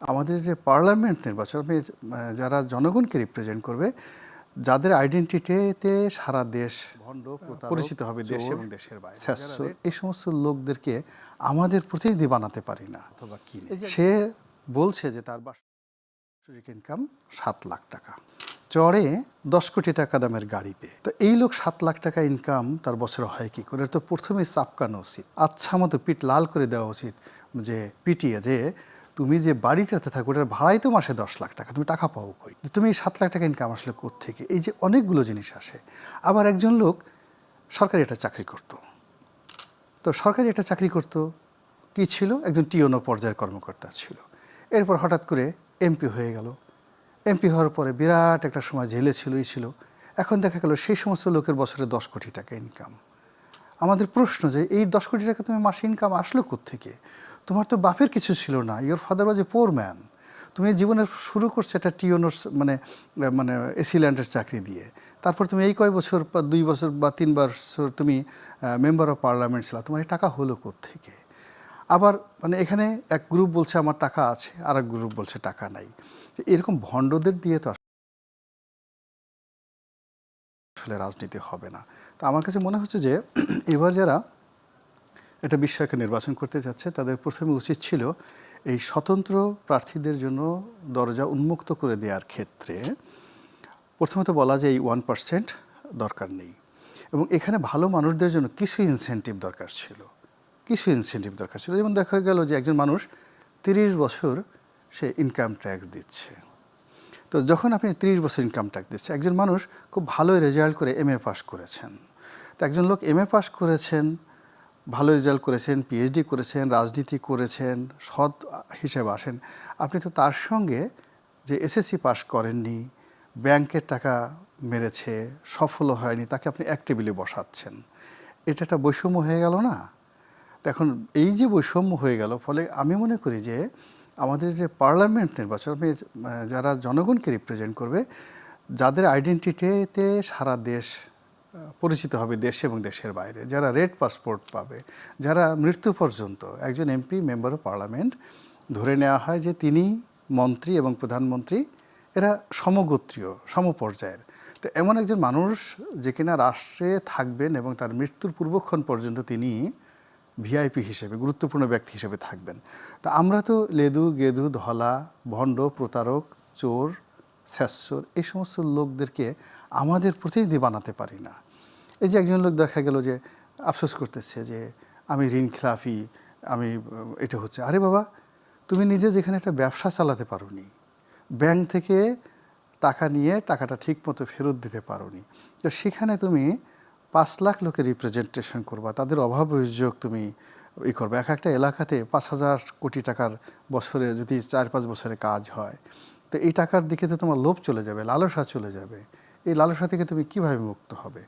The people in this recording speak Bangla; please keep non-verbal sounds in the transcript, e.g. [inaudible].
আমাদের যে পার্লামেন্ট নির্বাচন যারা জনগণকে রিপ্রেজেন্ট করবে যাদের আইডেন্টিটিতে সারা দেশ পরিচিত হবে দেশ এবং দেশের বাইরে। এই সমস্ত লোকদেরকে আমাদের প্রতিনিধি বানাতে পারি না। অথবা কি সে বলছে যে তার বার্ষিক ইনকাম সাত লাখ টাকা চড়ে দশ কোটি টাকা দামের গাড়িতে। তো এই লোক সাত লাখ টাকা ইনকাম তার বছরে হয় কি করে? তো প্রথমেই চাপকানো উচিত। আচ্ছা মতো পিঠ লাল করে দেওয়া উচিত যে পিটিয়ে যে তুমি যে বাড়িটাতে থাকো ওটার ভাড়াই তো মাসে দশ লাখ টাকা, তুমি টাকা পাও কই? তুমি এই সাত লাখ টাকা ইনকাম আসলে থেকে এই যে অনেকগুলো জিনিস আসে। আবার একজন লোক সরকারি একটা চাকরি করতো। তো সরকারি একটা চাকরি করতো, কি ছিল? একজন টিওনো পর্যায়ের কর্মকর্তা ছিল। এরপর হঠাৎ করে এমপি হয়ে গেল। এমপি হওয়ার পরে বিরাট একটা সময় জেলে ছিলই ছিল। এখন দেখা গেল সেই সমস্ত লোকের বছরে দশ কোটি টাকা ইনকাম আমাদের প্রশ্ন যে, এই দশ কোটি টাকা তুমি মাসে ইনকাম আসলো থেকে তোমার তো বাপের কিছু ছিল না। Your father was a poor man তুমি জীবনের শুরু করছ একটা টিওনোর মানে মানে এসি ল্যান্ডের চাকরি দিয়ে। তারপর তুমি এই কয় বছর বা দুই বছর বা তিন বছর তুমি মেম্বার অফ পার্লামেন্ট ছিল। তোমার এই টাকা হলো থেকে আবার মানে এখানে এক গ্রুপ বলছে, আমার টাকা আছে। আর এক গ্রুপ বলছে, টাকা নাই। এরকম ভণ্ডদের দিয়ে তো আসলে রাজনীতি হবে না। তো আমার কাছে মনে হচ্ছে যে, [clears throat] এবার যারা এটা বিষয়কে নির্বাচন করতে যাচ্ছে, তাদের প্রথমে উচিত ছিল এই স্বতন্ত্র প্রার্থীদের জন্য দরজা উন্মুক্ত করে দেওয়ার ক্ষেত্রে প্রথমত বলা যায় এই ওয়ান পার্সেন্ট দরকার নেই। এবং এখানে ভালো মানুষদের জন্য কিছু ইনসেন্টিভ দরকার ছিল, কিছু ইনসেন্টিভ দরকার ছিল। যেমন দেখা গেল যে একজন মানুষ তিরিশ বছর সে ইনকাম ট্যাক্স দিচ্ছে। তো যখন আপনি তিরিশ বছর ইনকাম ট্যাক্স দিচ্ছে একজন মানুষ খুব ভালো রেজাল্ট করে এম এ পাস করেছেন। তো একজন লোক এম এ পাস করেছেন ভালো রেজাল্ট করেছেন পিএইচডি করেছেন রাজনীতি করেছেন সৎ হিসেবে আসেন। আপনি তো তার সঙ্গে যে এসএসসি পাস করেননি ব্যাংকের টাকা মেরেছে সফল হয়নি তাকে আপনি এক টেবিলে বসাচ্ছেন। এটা একটা বৈষম্য হয়ে গেল না? এখন এই যে বৈষম্য হয়ে গেল ফলে আমি মনে করি যে আমাদের যে পার্লামেন্ট নির্বাচন আপনি, যারা জনগণকে রিপ্রেজেন্ট করবে যাদের আইডেন্টিটিতে সারা দেশ পরিচিত হবে দেশ এবং দেশের বাইরে। যারা রেড পাসপোর্ট পাবে, যারা মৃত্যু পর্যন্ত, একজন এমপি, মেম্বার অফ পার্লামেন্ট, ধরে নেওয়া হয় যে তিনি মন্ত্রী এবং প্রধানমন্ত্রী, এরা সমগোত্রীয়, সমপর্যায়ের। তো এমন একজন মানুষ যে কিনা রাষ্ট্রে থাকবেন এবং তার মৃত্যুর পূর্বক্ষণ পর্যন্ত তিনি ভিআইপি হিসেবে, গুরুত্বপূর্ণ ব্যক্তি হিসেবে থাকবেন। তা আমরা তো লেদু, গেদু, ধলা, ভণ্ড, প্রতারক, চোর স্যাসর এই সমস্ত লোকদেরকে আমাদের প্রতিনিধি বানাতে পারি না। এই যে একজন লোক দেখা গেল যে আফসোস করতেছে যে আমি ঋণ খেলাফি, আমি, এটা হচ্ছে। আরে বাবা, তুমি নিজে যেখানে একটা ব্যবসা চালাতে পারোনি, ব্যাংক থেকে টাকা নিয়ে টাকাটা ঠিক মতো ফেরত দিতে পারোনি, তো সেখানে তুমি পাঁচ লাখ লোকের রিপ্রেজেন্টেশন করবা, তাদের অভাব অভিযোগ তুমি ই করবে। এক একটা এলাকাতে পাঁচ হাজার কোটি টাকার বছরে যদি চার পাঁচ বছরে কাজ হয়, তো এই টাকার দিকে তো তোমার লোভ চলে যাবে, লালসা চলে যাবে। এই লালসা থেকে তুমি কীভাবে মুক্ত হবে?